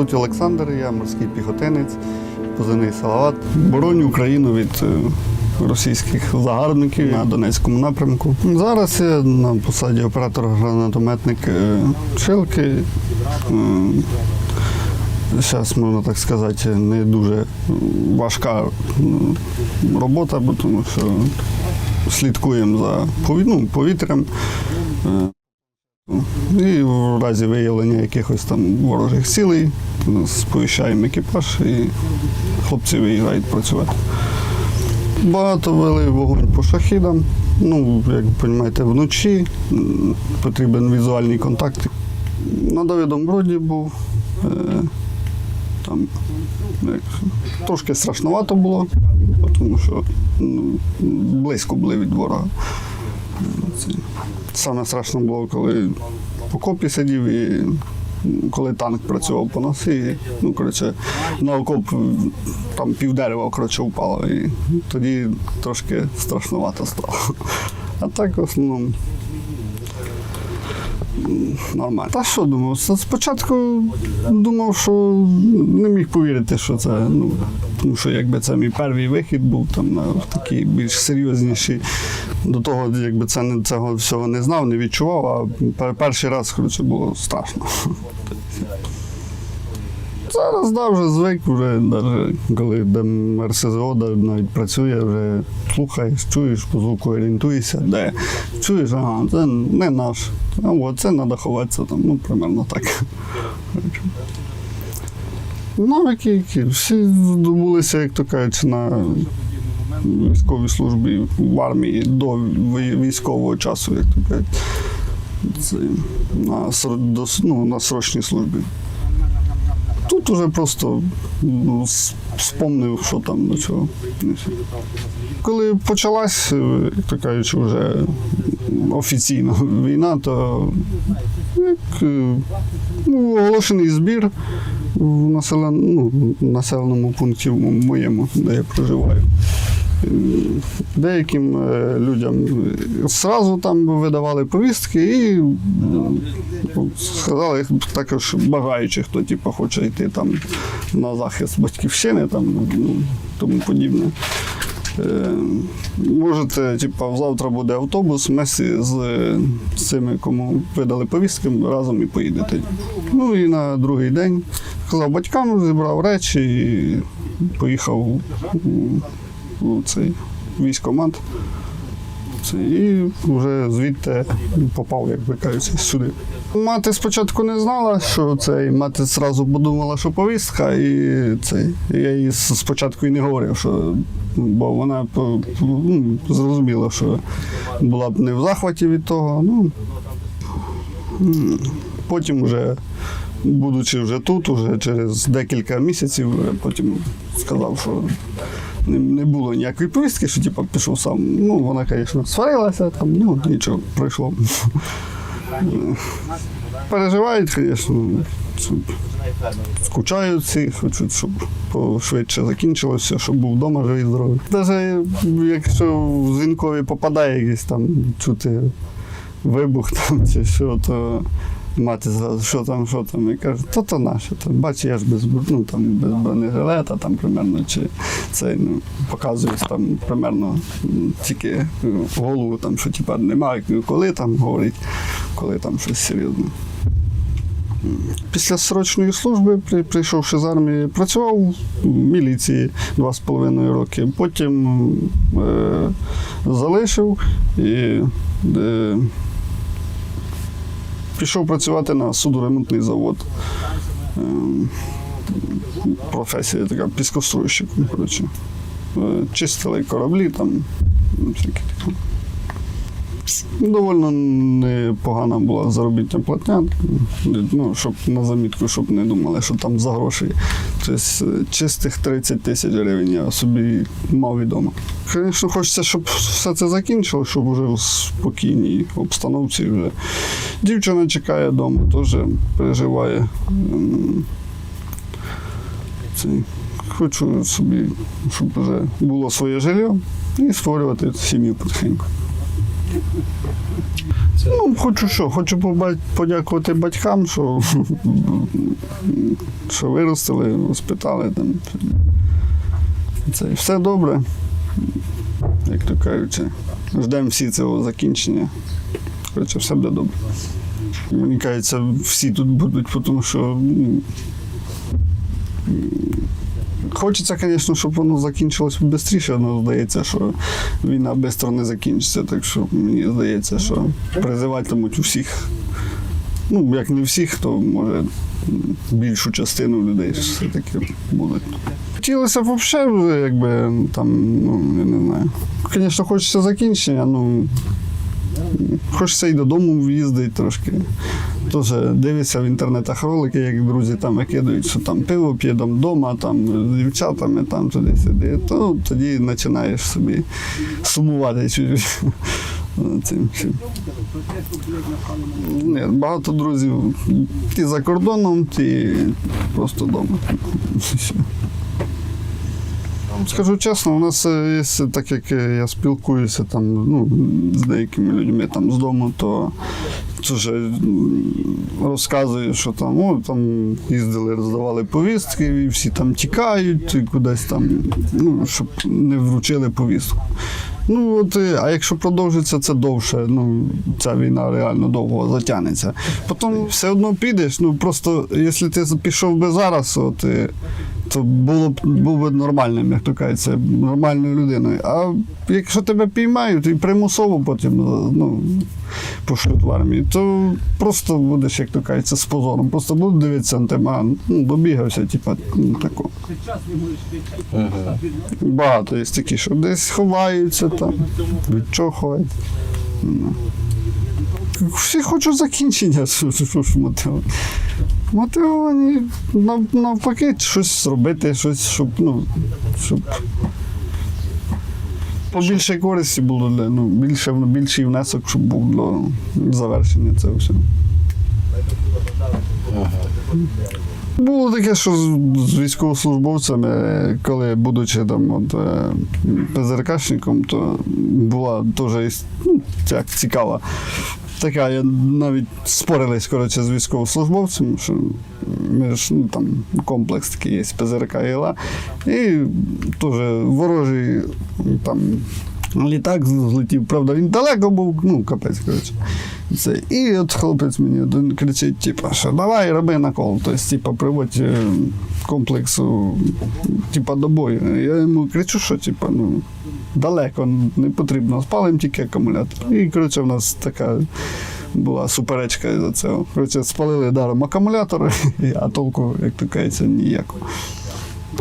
Звуть Олександр, я морський піхотинець, позивний Салават. Бороню Україну від е, російських загарбників на Донецькому напрямку. Зараз я на посаді оператор-гранатометник е, Шилки. Зараз, можна так сказати, не дуже важка робота, бо тому що слідкуємо за ну, повітрям. І в разі виявлення якихось там ворожих цілей сповіщаємо екіпаж і хлопці виїжджають працювати. Багато вели вогонь по шахідам. Ну, як ви розумієте, вночі потрібен візуальний контакт. На Давидом Броді був. Е, там як, трошки страшновато було, тому що ну, близько були від ворога. Саме страшно було, коли в копі сидів і коли танк працював по носі, ну, коротше, на окоп там півдерева коротше, впало. І тоді трошки страшновато стало. А так в основному нормально. Та що думав? Спочатку думав, що не міг повірити, що це. Ну, тому що якби це мій перший вихід був там на такий більш серйозніший. До того, якби це не цього всього не знав, не відчував, а перший раз коротше, було страшно. Зараз да, вже звик, вже навіть коли РСЗО навіть працює, вже слухаєш, чуєш, по звуку орієнтуєшся, де чуєш, ага, це не наш. А от це треба ховатися там, ну, примерно так. Навики, які всі здобулися, як то кажуть, на військовій службі в армії до військового часу, як то кажуть. Це на, ну, на срочній службі. Тут уже просто ну, спомнив, що там до чого. Коли почалась, така то кажучи, вже офіційна війна, то як, е, ну, оголошений збір в населен, ну, населеному пункті моєму, де я проживаю. Деяким е, людям зразу там видавали повістки і сказали також бажаючи, хто типу, хоче йти там на захист батьківщини, там, ну, тому подібне. Е, Можете, типу, завтра буде автобус, ми всі з, цими, кому видали повістки, разом і поїдете. Ну і на другий день сказав батькам, зібрав речі і поїхав цей військкомат. І вже звідти попав, як ви кажете, сюди. Мати спочатку не знала, що це, і мати одразу подумала, що повістка, і це, я їй спочатку і не говорив, що бо вона ну, зрозуміла, що була б не в захваті від того. Ну, потім вже, будучи вже тут, уже через декілька місяців, потім сказав, що не, не було ніякої повістки, що типу, пішов сам. Ну, вона, звісно, сварилася, там, ну, нічого, пройшло. Переживають, звісно, скучають всі, хочуть, щоб швидше закінчилося, щоб був вдома живий здоровий. Навіть якщо в дзвінкові попадає якийсь там чути вибух там чи що, то мати зразу, що там, що там, і каже, то то наше. То, бач, я ж без, ну, там, без бронежилета, там примерно, чи це ну, показують там примерно тільки е, голову, там, що типа немає, коли там говорить, коли там щось серйозне. Після срочної служби, при- прийшовши з армії, працював в міліції два з половиною роки. Потім е, залишив і е, пішов працювати на судоремонтний завод. Е, професія така піскоструйщик. Коротше. Е, чистили кораблі там, всякі такі. Довольно непогана була заробітня платня. Ну, щоб на замітку, щоб не думали, що там за гроші. Тобто чистих 30 тисяч гривень я собі мав відомо. Звісно, хочеться, щоб все це закінчило, щоб вже в спокійній обстановці вже. Дівчина чекає вдома, теж переживає. Цей. Хочу собі, щоб вже було своє житло і створювати сім'ю потихеньку. Ну, хочу що, хочу подякувати батькам, що, що виростили, воспитали там. Це все добре. Як то кажуть, ждемо всі цього закінчення. Коротше, все буде добре. Мені кажеться, всі тут будуть, тому що ну, Хочеться, звісно, щоб воно закінчилось швидше, але здається, що війна швидко не закінчиться. Так що мені здається, що призиватимуть усіх. Ну, як не всіх, то може більшу частину людей все-таки будуть. Хотілося б взагалі, якби там, ну, я не знаю. Звісно, хочеться закінчення, ну хочеться і додому в'їздити трошки. Теж дивишся в інтернетах ролики, як друзі там викидують, що там пиво п'є там вдома, там з дівчатами, там туди-сюди. То тоді починаєш собі сумувати чуть цим всім. Ні, багато друзів ті за кордоном, ті просто вдома. Все. Скажу чесно, у нас е, є, так як е, я спілкуюся там, ну, з деякими людьми там з дому, то дуже м, розказую, що там, о, там їздили, роздавали повістки, і всі там тікають, і кудись там, ну, щоб не вручили повістку. Ну, от, е, а якщо продовжиться це довше, ну ця війна реально довго затягнеться. Потім все одно підеш. Ну просто якщо ти пішов би зараз, от, то було б був би нормальним, як то кажеться, нормальною людиною. А якщо тебе піймають і примусово потім ну, пошлють в армію, то просто будеш, як то кажеться, з позором. Просто будуть дивитися на тебе, ну, добігався, типа, ну, такого. Багато є такі, що десь ховаються там, від чого ховаються. Ну. Всі хочуть закінчення, мотивовані. Мотивовані нав- навпаки, щось зробити, щось, щоб, ну, щоб побільше користі було для, ну, більше, більший внесок, щоб був для завершення цього всього. Було таке, що з- з військовослужбовцями, коли будучи там от, е, ПЗРКшником, то була теж ну, цікава. Така, я навіть спорились коротше, з військовослужбовцем, що ми ж ну, там комплекс такий є ПЗРК ЄЛА. І теж ворожий там літак злетів. Правда, він далеко був, ну, капець, коротше. Це. І от хлопець мені один кричить, типу, що давай роби накол. Тобто, типу, приводь е, комплексу типу, до бою. Я йому кричу, що типу, ну, далеко не потрібно, спалим тільки акумулятор. І коротше, в нас така була суперечка за цього. Коротше, спалили даром акумулятор, а толку, як то кажеться, ніякого.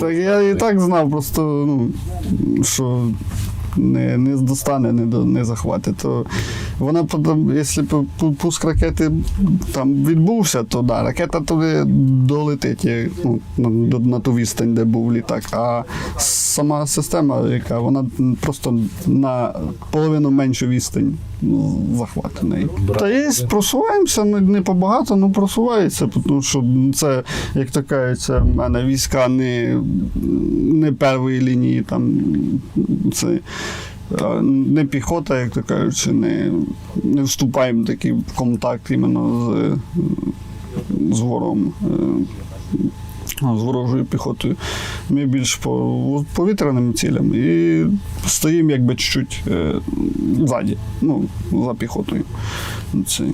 Так я і так знав, просто, ну, що не, не достане, не, не захватить. Вона якщо пу- пу- пуск ракети там відбувся, то да, ракета туди долетить ну, на, на ту відстань, де був літак. А сама система, яка вона просто на половину меншу відстань ну, захват. Та є, просуваємося, не, не побагато, але просувається, тому що це, як то кажеться, в мене війська не, не першої лінії, там це. Не піхота, як то кажучи, не, не вступаємо такий в контакт іменно з, з ворогом, е, з ворожою піхотою. Ми більш по повітряним цілям і стоїмо якби чуть-чуть е, ззаді, ну, за піхотою. Це.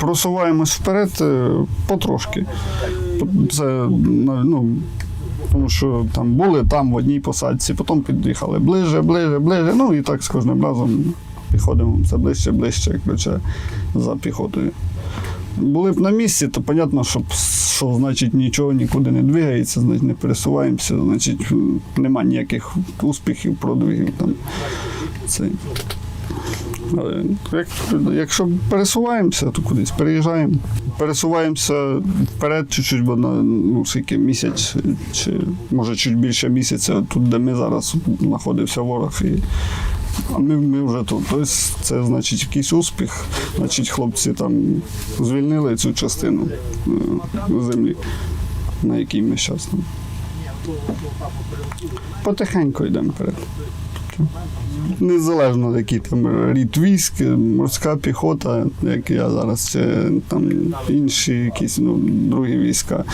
Просуваємось вперед е, потрошки. Це ну, тому що там були там в одній посадці, потім під'їхали ближе, ближе, ближе. Ну і так з кожним разом підходимо все ближче, ближче, коротше, за піхотою. Були б на місці, то понятно, що, що значить нічого нікуди не двигається, значить не пересуваємося, значить нема ніяких успіхів, продвигів там. Це. Як, якщо пересуваємося, то кудись переїжджаємо. Пересуваємося вперед чуть-чуть, бо на ну, скільки місяць, чи може чуть більше місяця, тут, де ми зараз знаходився ворог. І, а ми, ми вже тут. Тобто це значить якийсь успіх. Значить, хлопці там звільнили цю частину е, землі, на якій ми зараз. Потихеньку йдемо вперед. Незалежно який там рід військ, морська піхота, як я зараз, чи там інші якісь ну, другі війська.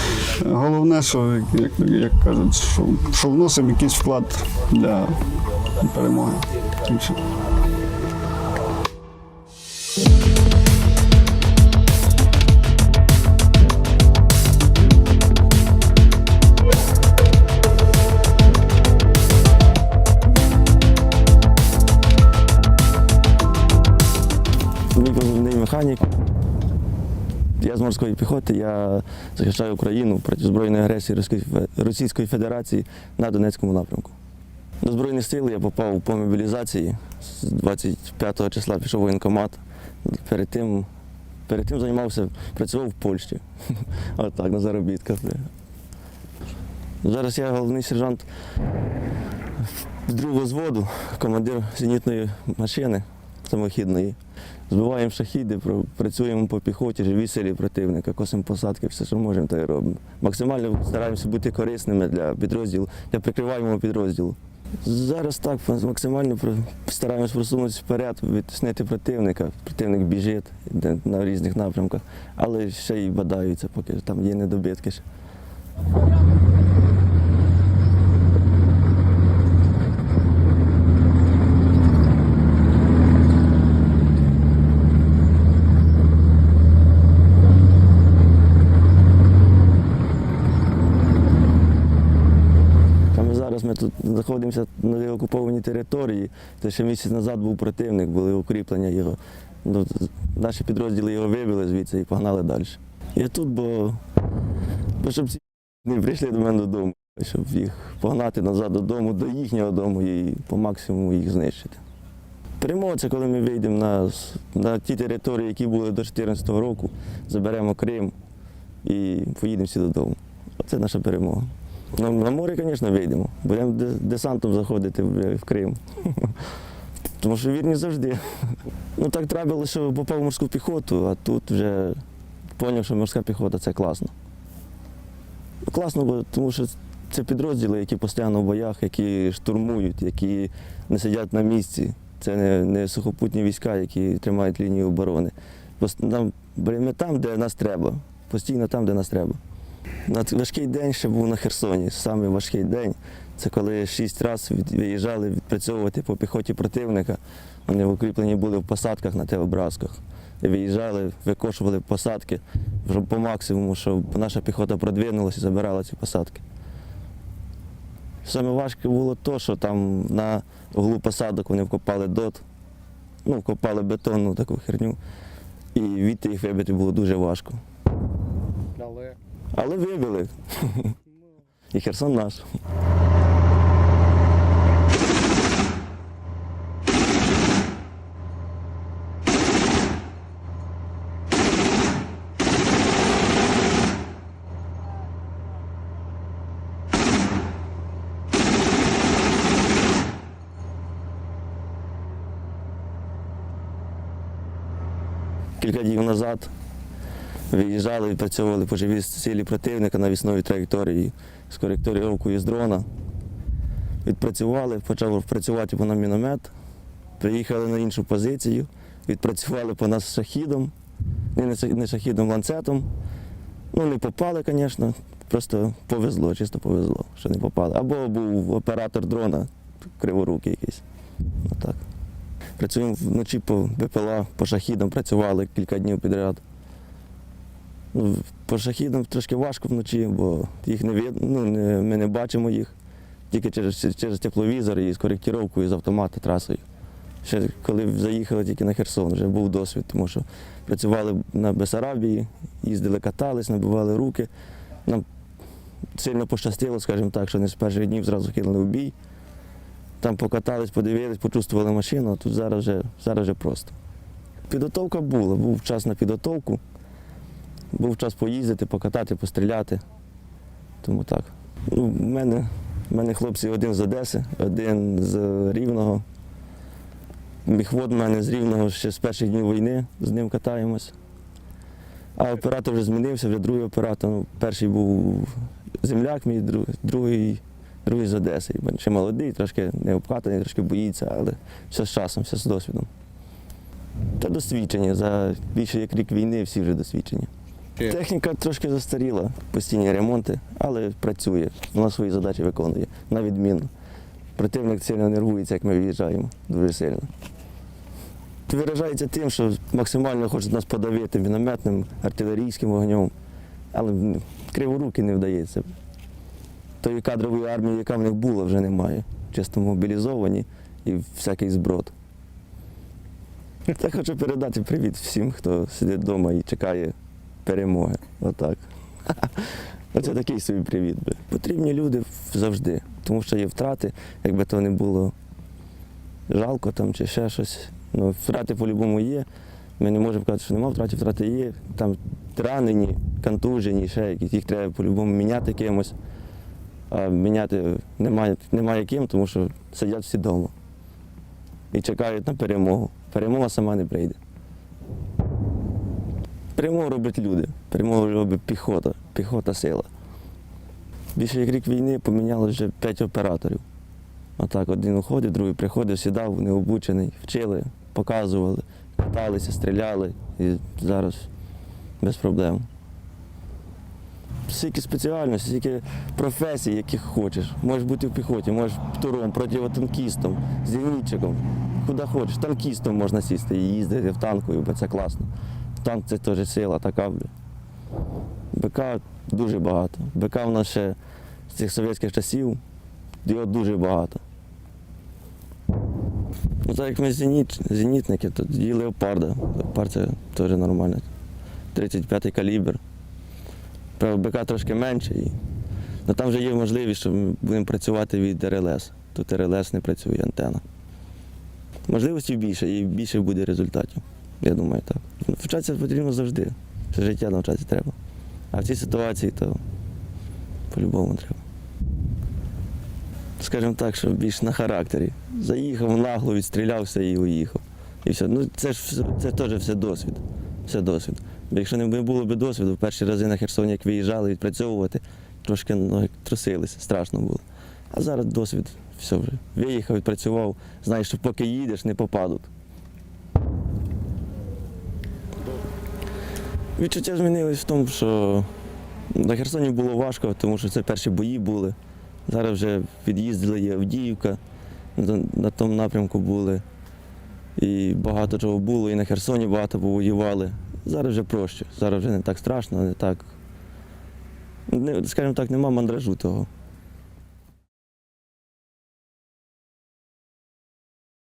Головне, що як, як, кажуть, що, що вносимо якийсь вклад для перемоги. Thank все. Механік. Я з морської піхоти, я захищаю Україну проти збройної агресії Російської Федерації на Донецькому напрямку. До Збройних сил я попав по мобілізації. З 25 числа пішов воєнкомат. Перед тим, перед тим займався, працював в Польщі. Отак, на заробітках. Зараз я головний сержант з другого зводу, командир зенітної машини самохідної. Збиваємо шахіди, працюємо по піхоті, живі силі противника, косимо посадки, все, що можемо, то і робимо. Максимально стараємося бути корисними для підрозділу, для прикриваємо підрозділу. Зараз так максимально стараємось просунутися вперед, відтіснити противника. Противник біжить на різних напрямках, але ще й бадаються, поки там є недобитки. ще. Саме зараз ми тут знаходимося на деокупованій території. Це ще місяць назад був противник, були укріплення його. Ну, наші підрозділи його вибили звідси і погнали далі. Я тут, бо, бо щоб ці не прийшли до мене додому, щоб їх погнати назад додому, до їхнього дому і по максимуму їх знищити. Перемога це коли ми вийдемо на, на ті території, які були до 2014 року, заберемо Крим і поїдемо всі додому. Оце наша перемога. На, на море, звісно, вийдемо. Будемо десантом заходити в, Крим. Тому що вірні завжди. Ну так трапилося, що попав в морську піхоту, а тут вже зрозумів, що морська піхота це класно. Класно, бо тому що це підрозділи, які постійно в боях, які штурмують, які не сидять на місці. Це не, не сухопутні війська, які тримають лінію оборони. Нам, ми там, де нас треба, постійно там, де нас треба. Важкий день ще був на Херсоні. Самий важкий день. Це коли шість разів виїжджали відпрацьовувати по піхоті противника. Вони в укріплені були в посадках на телебразках. Виїжджали, викошували посадки вже по максимуму, щоб наша піхота продвинулася і забирала ці посадки. Саме важке було те, що там на углу посадок вони вкопали дот, ну, вкопали бетонну таку херню. І відти їх вибити було дуже важко. Але вибили. І Херсон наш. Кілька днів назад виїжджали, відпрацьовували по живій цілі противника на вісною траєкторії з коректировкою з дрона. Відпрацювали, почав працювати по нам міномет. Приїхали на іншу позицію, відпрацювали по нас шахідом, не, шахідом, ланцетом. Ну, не попали, звісно, просто повезло, чисто повезло, що не попали. Або був оператор дрона, криворукий якийсь. Отак. Працюємо вночі по БПЛА, по шахідам працювали кілька днів підряд. Ну, по шахідам трошки важко вночі, бо їх не видно, ну, ми не бачимо їх. Тільки через, через тепловізор і з коректировкою, з автомата трасою. Ще коли заїхали тільки на Херсон, вже був досвід, тому що працювали на Бесарабії, їздили, катались, набивали руки. Нам сильно пощастило, скажімо так, що не з перших днів зразу кинули в бій. Там покатались, подивились, почувствували машину, а тут зараз вже, зараз вже просто. Підготовка була, був час на підготовку. Був час поїздити, покатати, постріляти. Тому так. Ну, в мене, в мене хлопці один з Одеси, один з Рівного. Міхвод в мене з Рівного ще з перших днів війни, з ним катаємось. А оператор вже змінився, вже другий оператор. Ну, перший був земляк, мій другий другий з Одеси. Бо Ще молодий, трошки не обкатаний, трошки боїться, але все з часом, все з досвідом. Та досвідчення. За більше як рік війни всі вже досвідчені. Чи- Техніка трошки застаріла, постійні ремонти, але працює, вона свої задачі виконує на відмінно. Противник сильно нервується, як ми виїжджаємо, дуже сильно. Виражається тим, що максимально хочуть нас подавити мінометним, артилерійським вогнем, але ну, криворуки не вдається. Тої кадрової армії, яка в них була, вже немає. Чисто мобілізовані і всякий зброд. Та хочу передати привіт всім, хто сидить вдома і чекає перемоги. Отак. Оце такий собі привіт. би. Потрібні люди завжди, тому що є втрати, якби то не було жалко там чи ще щось. Ну, втрати по-любому є. Ми не можемо казати, що нема втрат, втрати є. Там ранені, контужені, ще якісь. Їх треба по-любому міняти кимось. А міняти немає, немає ким, тому що сидять всі вдома. І чекають на перемогу. Перемога сама не прийде. Перемогу роблять люди, перемогу робить піхота, піхота сила. Більше як рік війни поміняло вже п'ять операторів. Отак, один уходив, другий приходив, сідав, необучений, вчили, показували, каталися, стріляли і зараз без проблем. Скільки спеціальностей, скільки професій, яких хочеш. Можеш бути в піхоті, можеш птуром, противотанкістом, зенітчиком, куди хочеш. Танкістом можна сісти і їздити в танку, бо це класно. Танк це теж сила така. бля. БК дуже багато. БК в нас ще з цих совєтських часів, його дуже багато. Ну, так як ми зеніт, зенітники, то є леопарда. Леопард це теж нормально. 35-й калібр. Правда, БК трошки менше. І... Ну, там вже є можливість, що ми будемо працювати від РЛС. Тут РЛС не працює антенна. Можливостей більше і більше буде результатів. Я думаю, так. Ну, Вчатися потрібно завжди. Все життя навчатися треба. А в цій ситуації то по-любому треба. Скажімо так, що більш на характері. Заїхав нагло, відстрілявся і уїхав. І все. Ну, це ж це теж все досвід. Все досвід. Бо якщо не було б досвіду, в перші рази на Херсоні, як виїжджали відпрацьовувати, трошки ноги трусилися, страшно було. А зараз досвід, все вже. Виїхав, відпрацював, знаєш, що поки їдеш, не попадуть. Відчуття змінилось в тому, що на Херсоні було важко, тому що це перші бої були. Зараз вже під'їздили є Авдіївка, на, тому напрямку були. І багато чого було, і на Херсоні багато повоювали. Зараз вже проще, зараз вже не так страшно, не так. Скажімо так, нема мандражу того.